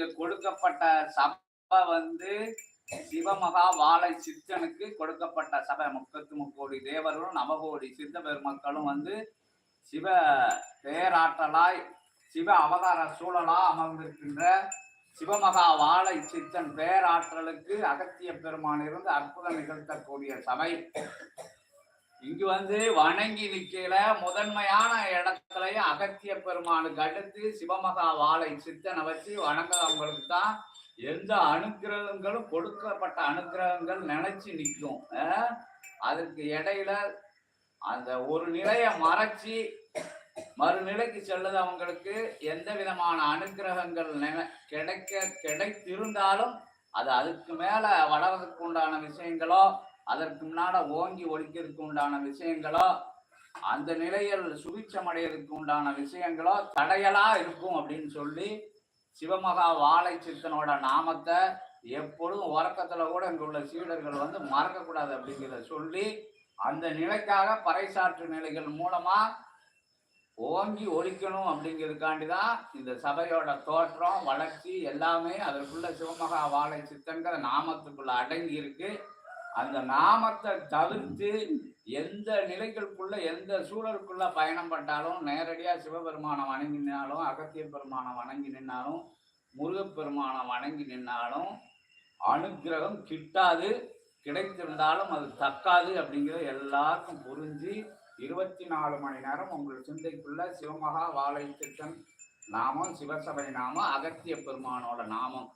இங்க கொடுக்கப்பட்ட சபை வந்து சிவமகா வாழை சித்தனுக்கு கொடுக்கப்பட்ட சபை. முப்பத்து முக்கோடி தேவர்களும் நவகோடி சித்த பெருமக்களும் வந்து சிவ பேராற்றலாய் சிவ அவதார சூழலா அமர்ந்திருக்கின்ற சிவமகா வாழை சித்தன் பேராற்றலுக்கு அகத்திய பெருமான் இருந்து அற்புதம் நிகழ்த்தக்கூடிய சபை. இங்கு வந்து வணங்கி நிக்கல முதன்மையான இடத்துலயும் அகத்திய பெருமானுக்கு அடுத்து சிவமகா வாழை சித்தனை வச்சு வணங்குறவங்களுக்கு தான் எந்த அனுக்கிரகங்களும் கொடுக்கப்பட்ட அனுக்கிரகங்கள் நினைச்சு நிற்கும். அதுக்கு அதற்கு இடையில அந்த ஒரு நிலைய மறைச்சி மறுநிலைக்கு செல்லுதவங்களுக்கு எந்த விதமான அனுக்கிரகங்கள் கிடைக்க கிடைத்திருந்தாலும் அது அதுக்கு மேல வளர்றதுக்கு உண்டான விஷயங்களோ அதற்கு முன்னால ஓங்கி ஒழிக்கிறதுக்கு உண்டான விஷயங்களோ அந்த நிலையில் சுபிட்சம் அடையிறதுக்கு உண்டான விஷயங்களோ தடையலா இருக்கும் அப்படின்னு சொல்லி சிவமகா வாழை சித்தனோட நாமத்தை எப்பொழுதும் உறக்கத்துல கூட இங்க உள்ள சீடர்கள் வந்து மறக்கக்கூடாது அப்படிங்கிறத சொல்லி அந்த நிலைக்காக பறைசாற்று நிலைகள் மூலமா ஓங்கி ஒழிக்கணும் அப்படிங்கிறதுக்காண்டி தான் இந்த சபையோட தோற்றம் வளர்ச்சி எல்லாமே அதற்குள்ள சிவமகா வாழை சித்தங்கிற நாமத்துக்குள்ள அடங்கி இருக்கு அந்த நாமத்தை தவிர்த்து எந்த நிலைகளுக்குள்ள எந்த சூழலுக்குள்ள பயணம் பட்டாலும் நேரடியா சிவபெருமானை வணங்கி நின்னாலும் அகத்திய பெருமானை வணங்கி நின்னாலும் முருகப்பெருமானை வணங்கி நின்னாலும் அனுக்கிரகம் கிட்டாது கிடைத்திருந்தாலும் அது தக்காது அப்படிங்கிறத எல்லாருக்கும் புரிஞ்சு இருபத்தி நாலு மணி நேரம் உங்கள் சிந்தைக்குள்ள சிவமகா வாழை திட்டம் நாமம் சிவசபை நாமம் அகத்திய பெருமானோட நாமம்.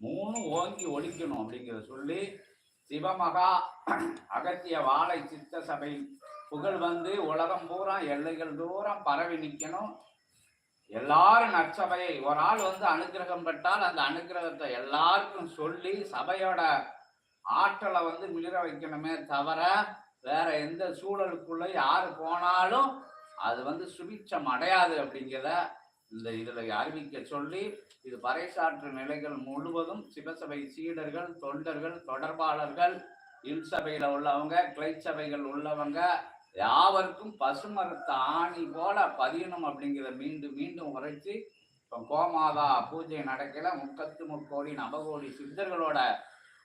மூணு ஓங்கி ஒழிக்கணும் அப்படிங்கிறத சொல்லி சிவமகா அகத்திய வாழை சித்த சபை. புகழ் வந்து உலகம் பூரா எல்லைகள் தூரம் பரவி நிற்கணும் எல்லாரும் நற்சபையை ஒரு ஆள் வந்து அனுக்கிரகம் பெற்றால் அந்த அனுக்கிரகத்தை எல்லாருக்கும் சொல்லி சபையோட ஆற்றலை வந்து மிளிர வைக்கணுமே தவிர வேற எந்த சூழலுக்குள்ள யாரு போனாலும் அது வந்து சுபிச்சம் அடையாது அப்படிங்கிறத இந்த இதில் அறிவிக்க சொல்லி இது பறைசாற்று நிலைகள் முழுவதும் சிவசபை சீடர்கள் தொண்டர்கள் தொடர்பாளர்கள் இல் உள்ளவங்க கிளை சபைகள் உள்ளவங்க யாவருக்கும் பசுமரத்த ஆணி போல பதியணும் அப்படிங்கிறத மீண்டும் மீண்டும் உரைச்சி இப்போ கோமாதா பூஜை நடக்கல முக்கத்து முக்கோடி நவகோடி சித்தர்களோட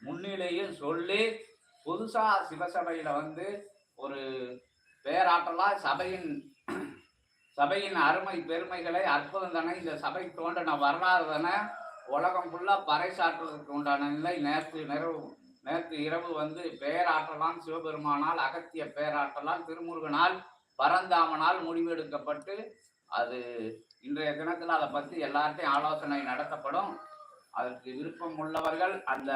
முன்னிலையும் சொல்லி புதுசாக சிவசபையில் வந்து ஒரு பேராட்டலாக சபையின் சபையின் அருமை பெருமைகளை அற்புதம் தானே? இந்த சபை தோன்றின வரலாறு தானே? உலகம் ஃபுல்லாக பறைசாற்றுவதற்கு உண்டான நிலை. நேற்று நிறைவு நேற்று இரவு வந்து பேராற்றலால் சிவபெருமானால் அகத்திய பேராற்றலால் திருமுருகனால் பரந்தாமனால் முடிவெடுக்கப்பட்டு அது இன்றைய தினத்தில் அதை பற்றி எல்லார்ட்டையும் ஆலோசனை நடத்தப்படும். அதற்கு விருப்பம் உள்ளவர்கள் அந்த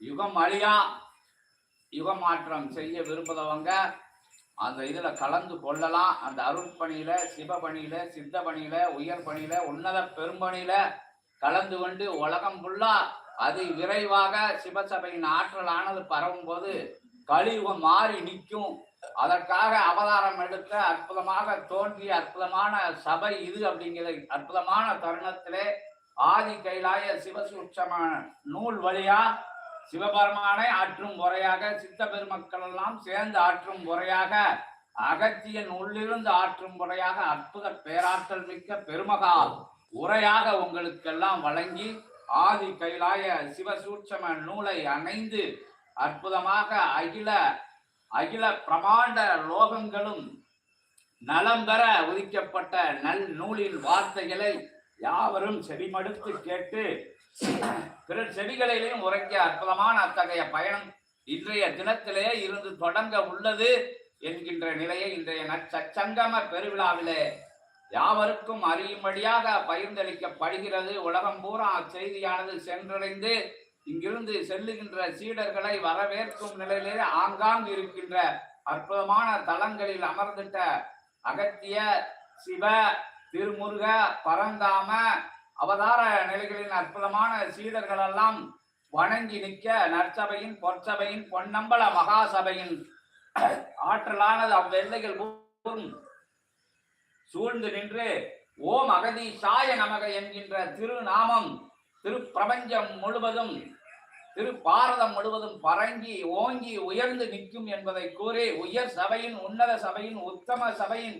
யுகம் அழியா யுகமாற்றம் செய்ய விரும்புகிறவங்க அந்த இதில் கலந்து கொள்ளலாம். அந்த அருட்பணியில சிவபணியில் சித்த பணியில உயர் பணியில உன்னத பெரும்பணியில கலந்து கொண்டு உலகம் ஃபுல்லா அது விரைவாக சிவசபையின் ஆற்றலானது பரவும் போது கலியுகம் மாறி நிற்கும். அதற்காக அவதாரம் எடுத்த அற்புதமாக தோன்றிய அற்புதமான சபை இது அப்படிங்கிற அற்புதமான தருணத்திலே ஆதி கைலாய சிவசூட்சமான நூல் வழியா சிவபெருமானை ஆற்றும் முறையாக சித்த பெருமக்கள் எல்லாம் சேர்ந்து ஆற்றும் முறையாக அகத்தியன் உள்ளிருந்து ஆற்றும் முறையாக அற்புத பேராற்றல் மிக்க பெருமகால் உரையாக உங்களுக்கெல்லாம் வழங்கி ஆதி கைலாய சிவசூட்சம நூலை அணைந்து அற்புதமாக அகில அகில பிரமாண்ட லோகங்களும் நலம் பெற உதிக்கப்பட்ட நல் நூலின் வார்த்தைகளை யாவரும் செவிமடுத்து கேட்டு பிறர் செடிகளிலையும் உரைக்க அற்புதமான அத்தகைய பயணம் இன்றைய தினத்திலே இருந்து தொடங்க உள்ளது என்கின்ற நிலையை இன்றைய நற்சங்கம பெருவிழாவிலே யாவருக்கும் அறியும்படியாக பகிர்ந்தளிக்கப்படுகிறது. உலகம் பூரா அச்செய்தியானது சென்றடைந்து இங்கிருந்து செல்லுகின்ற சீடர்களை வரவேற்கும் நிலையிலே ஆங்காங்கு இருக்கின்ற அற்புதமான தலங்களில் அமர்ந்துட்ட அகத்திய சிவ திருமுருக பரந்தாம அவதார நிலைகளின் அற்புதமான சீடர்கள் எல்லாம் வணங்கி நிற்க நற்சபையின் பொற்சபையின் பொன்னம்பல மகாசபையின் ஆற்றலானது அவ்வெல்லைகள் சூழ்ந்து நின்று ஓம் அகதி சாய நமக என்கின்ற திருநாமம் திருப்பிரபஞ்சம் முழுவதும் திரு பாரதம் முழுவதும் பரங்கி ஓங்கி உயர்ந்து நிற்கும் என்பதை கூறி உயர் சபையின் உன்னத சபையின் உத்தம சபையின்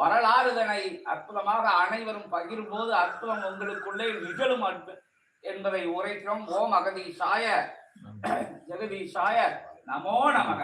வரலாறுதனை அற்புதமாக அனைவரும் பகிரும்போது அற்புதம் உங்களுக்குள்ளே நிகழும் என்பதை உரைக்கிறோம். ஓம் அகதீசாய ஜெகதீசாய நமோ நமக.